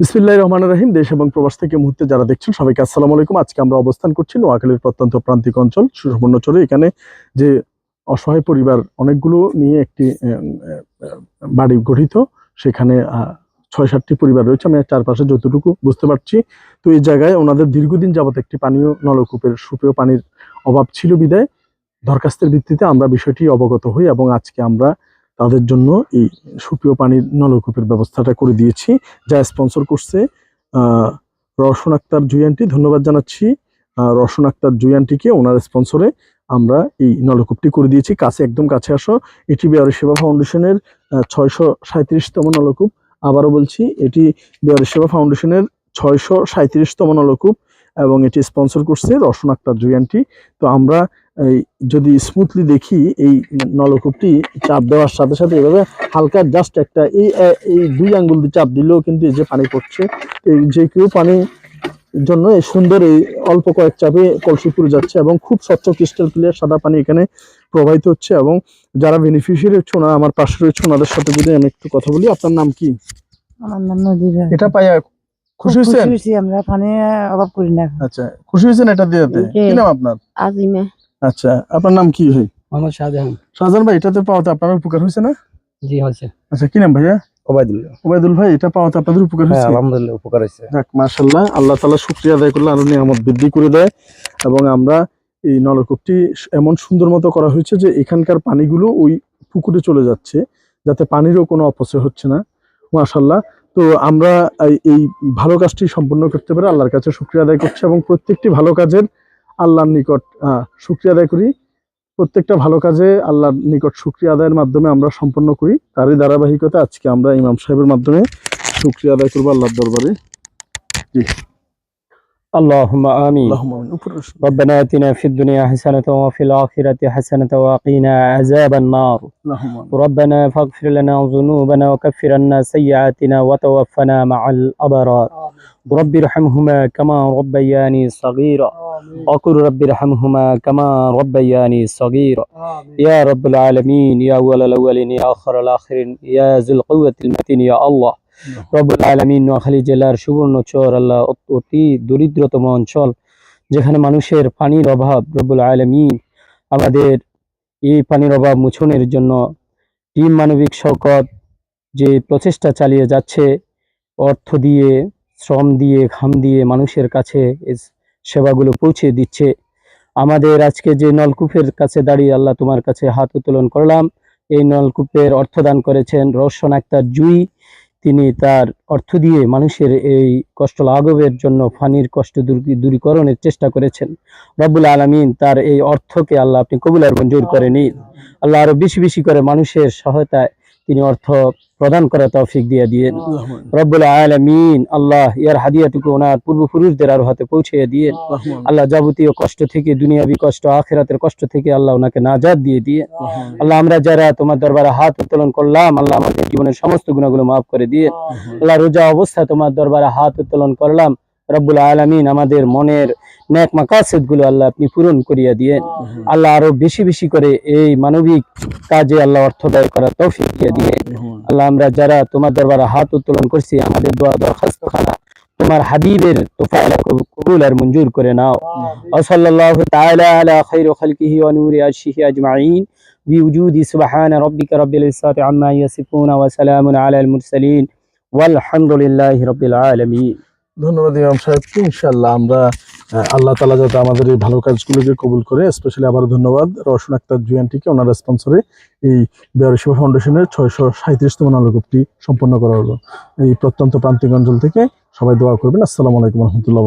বিসমিল্লাহ রহমান রাহিম, দেশ এবং প্রবাস থেকে মুহূর্তে যারা দেখছেন সবাইকে আসসালামু আলাইকুম। আজকে আমরা অবস্থান করছি নোয়াখালীর প্রত্যন্ত প্রান্তিক অঞ্চল সুবর্ণচরে এখানে যে অসহায় পরিবার অনেকগুলো নিয়ে একটি বাড়ি গঠিত, সেখানে ছয় সাতটি পরিবার রয়েছে। আমি চারপাশে যতটুকু বুঝতে পারছি, তো এই জায়গায় ওনাদের দীর্ঘদিন যাবত একটি পানীয় নলকূপের সুপেয় পানির অভাব ছিল বিদায়। দরখাস্তের ভিত্তিতে আমরা বিষয়টি অবগত হই এবং আজকে আমরা তাদের জন্য এই সুপেয় পানির নলকূপের ব্যবস্থাটা করে দিয়েছি। যা স্পন্সর করছে রওশন আক্তার জুয়ান্টি ধন্যবাদ জানাচ্ছি। রওশন আক্তার জুয়ান্টিকে ওনার স্পন্সরে আমরা এই নলকূপটি করে দিয়েছি। কাছে, একদম কাছে আসো। এটি বিহারি সেবা ফাউন্ডেশনের ছয়শো সাঁত্রিশতম নলকূপ। আবারও বলছি, এটি বিহারি সেবা ফাউন্ডেশনের ছয়শো সাঁত্রিশতম নলকূপ এবং এটি স্পন্সর করছে রওশন আক্তার জুয়ান্টি তো আমরা এই যদি স্মুথলি দেখি এই নলকূপটি চাপ দেওয়ার সাথে সাথে এভাবে হালকা জাস্ট একটা এই এই দুই আঙ্গুল দিয়ে চাপ দিলেও কিন্তু এই যে পানি পড়ছে এই যে কেউ পানি জন্য এই সুন্দর এই অল্প কয়েক চাপে কলসি পুরে যাচ্ছে এবং খুব স্বচ্ছ ক্রিস্টাল ক্লিয়ার সাদা পানি এখানে প্রবাহিত হচ্ছে এবং যারা বেনিফিশিয়ারি হচ্ছে ওনারা আমার পাশে রয়েছে ওনাদের সাথে যদি আমি একটু কথা বলি আপনার নাম কি? আমার নাম নদীর এটা পাইয়া খুশি হয়েছেন? আমরা পানি অভাব করি না আচ্ছা খুশি হয়েছেন এটা দিয়ে কি নাম আপনার? আজিমে। আচ্ছা আপনার নাম কি ভাই? মোহাম্মদ শাহজাহান। শাহজাহান ভাই এটাতে পাওয়াতে আপনার উপকার হয়েছে না? জি হয়েছে। আচ্ছা কি নাম ভাইয়া? ওবায়দুল্লাহ। ওবায়দুল ভাই এটা পাওয়াতে আপনাদের উপকার হ্যাঁ হয়েছে? আলহামদুলিল্লাহ উপকার হয়েছে। যাক আল্লাহ তালা শুক্রিয়া আদায় করলে আরও নিয়ামত বৃদ্ধি করে দেয়। এবং আমরা এই নলকূপটি এমন সুন্দর মতো করা হয়েছে যে এখানকার পানিগুলো ওই পুকুরে চলে যাচ্ছে যাতে পানিরও কোনো অপচয় হচ্ছে না। মাশাল্লাহ তো আমরা এই- এই ভালো কাজটি সম্পূর্ণ করতে পারে আল্লাহর কাছে শুক্রিয়া আদায় করছি এবং প্রত্যেকটি ভালো কাজের আল্লাহর নিকট আহ, শুক্রিয়া আদায় করি প্রত্যেকটা ভালো কাজে আল্লাহর নিকট শুক্রিয়া আদায়ের মাধ্যমে আমরা সম্পন্ন করি তারই ধারাবাহিকতা আজকে আমরা ইমাম সাহেবের মাধ্যমে শুক্রিয়া আদায় করবো আল্লাহর দরবারে اللهم آمين اللهم آمين উপরে আসুন। ربنا آتنا في الدنيا حسنة وفي الآخرة حسنة وقنا عذاب النار اللهم آمين. ربنا فاغفر لنا ذنوبنا وكفر عنا سيئاتنا وتوفنا مع الأبرار رب ارحمهما كما ربياني صغيرا وقل رب ارحمهما كما ربياني صغيرا يا رب العالمين يا أول الأولين يا آخر الآخرين يا ذو القوة المتين يا الله রব্বুল আলমিন নোয়াখালী জেলার সুবর্ণচর আল্লাহ অত- অতি দরিদ্রতম অঞ্চল যেখানে মানুষের পানির অভাব রব্বুল আলমিন আমাদের এই পানির অভাব মোচনের জন্য টিম মানবিক শকত যে প্রচেষ্টা চালিয়ে যাচ্ছে অর্থ দিয়ে শ্রম দিয়ে ঘাম দিয়ে মানুষের কাছে এই সেবাগুলো পৌঁছে দিচ্ছে। আমাদের আজকে যে নলকূপের কাছে দাঁড়িয়ে আল্লাহ তোমার কাছে হাত উত্তোলন করলাম, এই নলকূপের অর্থদান করেছেন রোশন আক্তার জুই। তিনি তার অর্থ দিয়ে মানুষের এই কষ্ট লাঘবের জন্য ফানির কষ্ট দূরীকরণের চেষ্টা করেছেন। রব্বুল আলমিন তার এই অর্থকে আল্লাহ আপনি কবুল আর মঞ্জুর করে নিন। আল্লাহ আরও বেশি বেশি করে মানুষের সহায়তায় তিনি অর্থ প্রদান করা তৌফিক দিয়ে দিয়ে রব্বুল আলমিন আল্লাহ ইয়ার হাদিয়াটুকু ওনার পূর্বপুরুষদের আরও হাতে পৌঁছে দিয়ে আল্লাহ যাবতীয় কষ্ট থেকে দুনিয়াবি কষ্ট আখেরাতের কষ্ট থেকে আল্লাহ ওনাকে নাজাদ দিয়ে দিয়ে আল্লাহ আমরা যারা তোমার দরবারে হাত উত্তোলন করলাম আল্লাহ আমাদের জীবনের সমস্ত গুণাগুলো মাফ করে দিয়ে আল্লাহ রোজা অবস্থা তোমার দরবারে হাত উত্তোলন করলাম। রব্বুল আলমিন আমাদের মনের ন্যাক মাকাসেদগুলো আল্লাহ আপনি পূরণ করিয়া দিয়ে আল্লাহ আরও বেশি বেশি করে এই মানবিক কাজে আল্লাহ অর্থ ব্যয় করা তৌফিক দিয়ে দিয়ে আল্লাহ আমরা যারা তোমার দরবারে হাত উত্তোলন করছি আমাদের দোয়া দরখাস্ত খানা তোমার হাবিবের তোফায়লা কবুল আর মঞ্জুর করে নাও। ওসল্লাহ তাআলা আলা খালকিহি ওয়া নূরি আজমাইন সুবহান রাব্বিকা রাব্বিল আম্মা ইয়াসিফুন ওয়া সালামুন আলাল মুরসালিন। রাব্বিল আলামিন। ধন্যবাদ ইমাম সাহেবকে। ইনশাল্লাহ আমরা আল্লাহ তালা যাতে আমাদের এই ভালো কাজগুলোকে কবুল করে স্পেশালি আবার ধন্যবাদ রসুন আক্তার জুয়ানটিকে, ওনার স্পন্সরে এই বেয়ারশিবা ফাউন্ডেশনের ছয়শো সাঁত্রিশতম নালকূপটি সম্পন্ন করা হলো। এই প্রত্যন্ত প্রান্তিক অঞ্চল থেকে সবাই দোয়া করবেন। আসসালামু আলাইকুম রহমতুল্লাহ